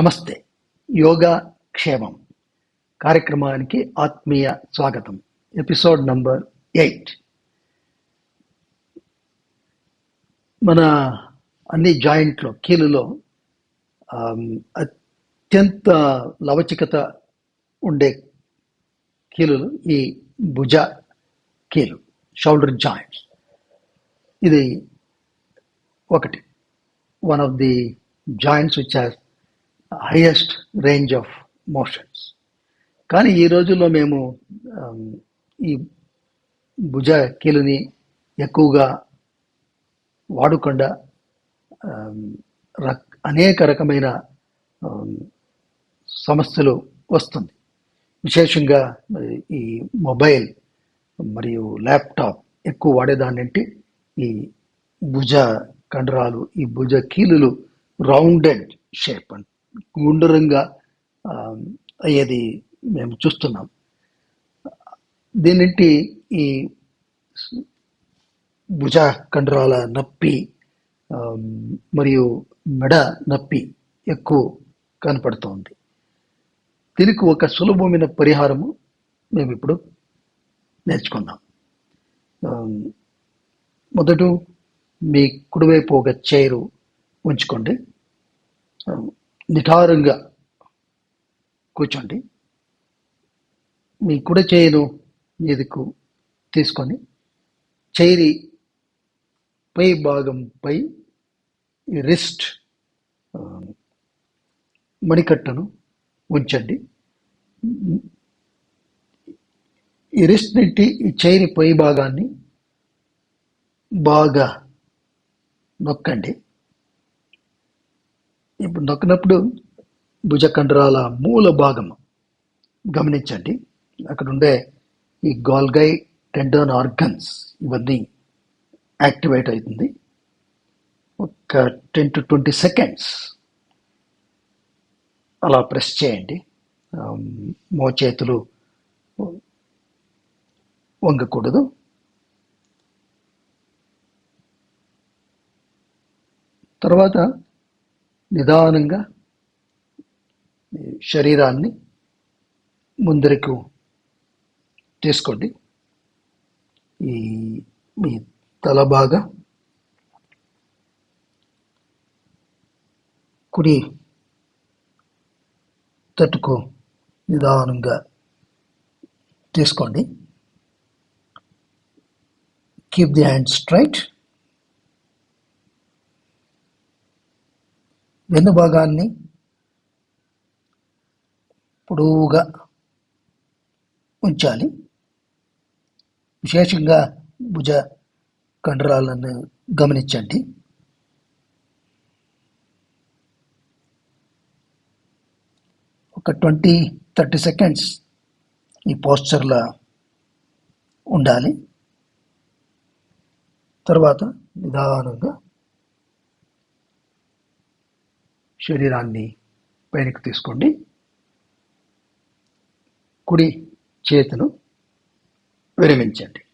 నమస్తే. యోగా క్షేమం. కార్యక్రమానికి ఆత్మీయ స్వాగతం. Episode number eight. మన అన్ని జాయింట్లో కీలులో అత్యంత లవచికత ఉండే కీలులు ఈ భుజ కీలు షోల్డర్ జాయింట్స్ ఇది ఒకటి. One of the joints which has highest range of motions కానీ ఈ రోజుల్లో మేము um, ఈ భుజ కీలుని ఎక్కువగా వాడకుండా um, రక్- అనేక రకమైన um, సమస్యలు వస్తుంది. విశేషంగా ఈ మొబైల్ మరియు ల్యాప్టాప్ ఎక్కువ వాడేదాన్నింటి ఈ భుజ కండరాలు ఈ భుజ కీలులు రౌండెడ్ షేప్ అండ్ గుండ్రంగా అయ్యేది మేము చూస్తున్నాం. దీనింటి ఈ భుజ కండరాల నొప్పి మరియు మెడ నొప్పి ఎక్కువ కనపడుతోంది. దీనికి ఒక సులభమైన పరిహారము మేము ఇప్పుడు నేర్చుకుందాం. మొదట మీ కుడివైపు ఒక చైరు ఉంచుకోండి. నిఠారంగా కూర్చోండి. మీ కుడి చేయిను మీదకు తీసుకొని చైరి పై భాగంపై ఈ రిస్ట్ మణికట్టను ఉంచండి. ఈ రిస్ట్ నుండి ఈ చైరి పై భాగాన్ని బాగా నొక్కండి. ఇప్పుడు నొక్కినప్పుడు భుజకండరాల మూల భాగం. గమనించండి అక్కడ ఉండే ఈ గాల్గై టెండన్ ఆర్గన్స్ ఇవన్నీ యాక్టివేట్ అవుతుంది. ఒక టెన్ టు ట్వంటీ సెకండ్స్ అలా ప్రెస్ చేయండి. మోచేతులు వంగకూడదు. తర్వాత నిదానంగా శరీరాన్ని ముందరకు తీసుకోండి. ఈ మీ తల బాగా కుడి తట్టుకు నిదానంగా తీసుకోండి. కీప్ ది హ్యాండ్ స్ట్రైట్ వెనుభాగాన్ని పొడవుగా ఉంచాలి. విశేషంగా భుజ కండరాలను గమనించండి. ఒక ట్వంటీ థర్టీ సెకండ్స్ ఈ పోస్చర్లో ఉండాలి. తర్వాత నిదానంగా శరీరాన్ని పైనకి తీసుకోండి. కుడి చేతును విరమించండి.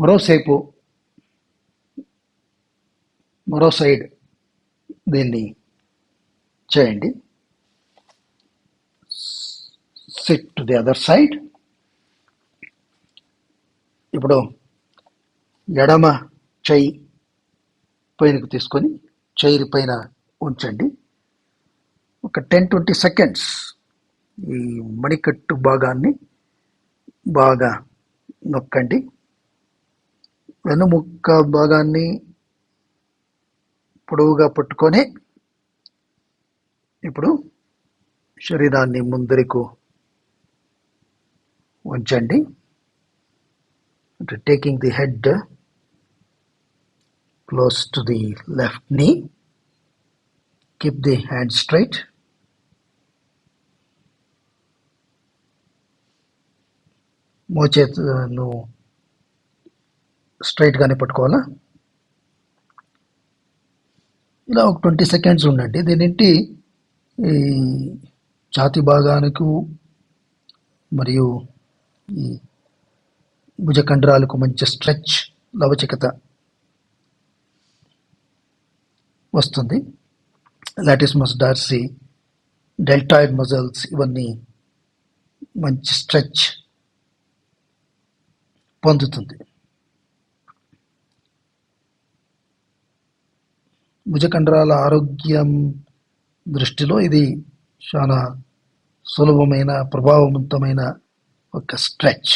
మరోసేపు మరో సైడ్ దీన్ని చేయండి. Sit to the other side ఇప్పుడు ఎడమ చెయ్యి పైనకు తీసుకొని చెయ్యి పైన ఉంచండి. ఒక టెన్ ట్వంటీ సెకండ్స్ ఈ మణికట్టు భాగాన్ని బాగా నొక్కండి. వెనుముక్క భాగాన్ని పొడవుగా పట్టుకొని ఇప్పుడు శరీరాన్ని ముందరకు ఉంచండి. అంటే taking the head close to the left knee keep the hand straight మోచేతును స్ట్రైట్గానే పట్టుకోవాలా? ఇలా ఒక ట్వంటీ సెకండ్స్ ఉండండి. దీనింటి ఈ ఛాతి భాగానికి మరియు ఈ భుజకండరాలకు మంచి స్ట్రెచ్ లవచికత వస్తుంది. లాటిస్మస్ డార్సీ డెల్టాయిడ్ మజల్స్ ఇవన్నీ మంచి స్ట్రెచ్ పొందుతుంది. భుజకండరాల ఆరోగ్యం దృష్టిలో ఇది చాలా సులభమైన ప్రభావవంతమైన ఒక స్ట్రెచ్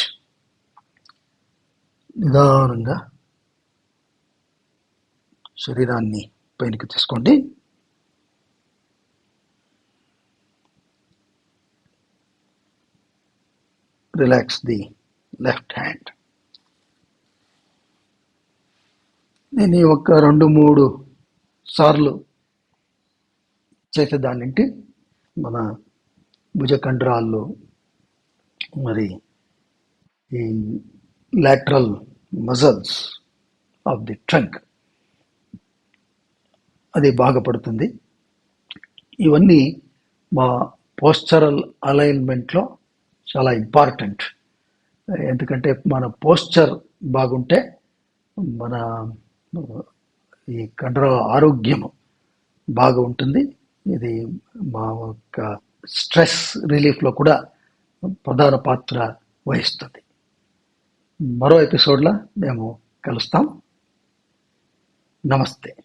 నిదానంగా శరీరాన్ని పైనకి తీసుకోండి. రిలాక్స్ ది లెఫ్ట్ హ్యాండ్ నేను ఈ ఒక్క రెండు మూడు సార్లు చేసేదాన్నింటి మన భుజకండరాల్లో మరి ఈ lateral muscles of the trunk అది బాగుపడుతుంది ఇవన్నీ మా పోస్చరల్ అలైన్మెంట్లో చాలా ఇంపార్టెంట్ ఎందుకంటే మన పోస్చర్ బాగుంటే మన ఈ కండరాల ఆరోగ్యం బాగా ఉంటుంది ఇది మా యొక్క స్ట్రెస్ రిలీఫ్లో కూడా ప్రధాన పాత్ర వహిస్తుంది. మరో ఎపిసోడ్లో మేము కలుస్తాం. నమస్తే.